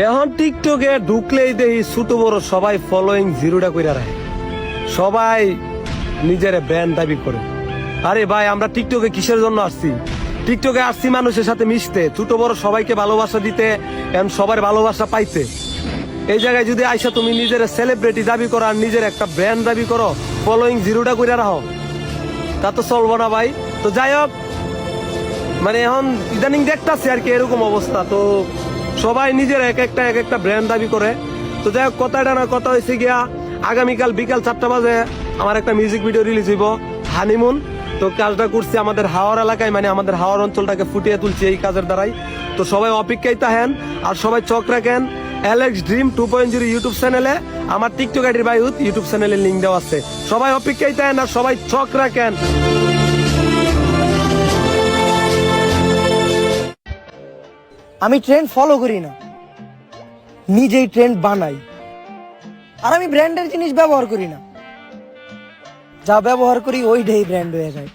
এখন টিকটকে ঢুকলেই দেখি ছোট বড় সবাই ফলোয়িং জিরোটা কইরা রাখে। সবাই নিজের ব্র্যান্ড দাবি করে। আরে ভাই, আমরা টিকটকে কিসের জন্য আসছি? টিকটকে আসছি মানুষের সাথে মিশতে, ছোট বড় সবাইকে ভালোবাসা দিতে এখন সবার ভালোবাসা পাইতে। এই জায়গায় যদি আইসা তুমি নিজের সেলিব্রিটি দাবি করো আর নিজের একটা ব্র্যান্ড দাবি করো ফলোয়িং জিরোটা করে রাখো। তা তো চলবো না ভাই। তো যাই হোক মানে এখন ইদানিং দেখতাছি আর কি এরকম অবস্থা। তো সবাই নিজের এক একটা এক একটা ব্র্যান্ড দাবি করে। তো যাই হোক, কথাটা না, কথা হয়েছে গিয়া আগামীকাল বিকাল চারটা বাজে আমার একটা মিউজিক ভিডিও রিলিজ হইব হানিমুন তো কাজটা করছি আমাদের হাওয়ার এলাকায় মানে আমাদের হাওয়ার অঞ্চলটাকে ফুটিয়ে তুলছি এই কাজের দ্বারাই। তো সবাই অপেক্ষায় থাকেন আর সবাই চোখ রাখেন Alex dream two point zero YouTube চ্যানেলে আমার টিকটক আইডির বাইউত ইউটিউব চ্যানেলের লিঙ্ক দেওয়া আছে। সবাই অপেক্ষায় থাকেন আর সবাই চোখ রাখেন। আমি ট্রেন্ড ফলো করি না নিজেই ট্রেন্ড বানাই আর আমি ব্র্যান্ডের জিনিস ব্যবহার করি না যা ব্যবহার করি ওইটাই ব্র্যান্ড হয়ে যায়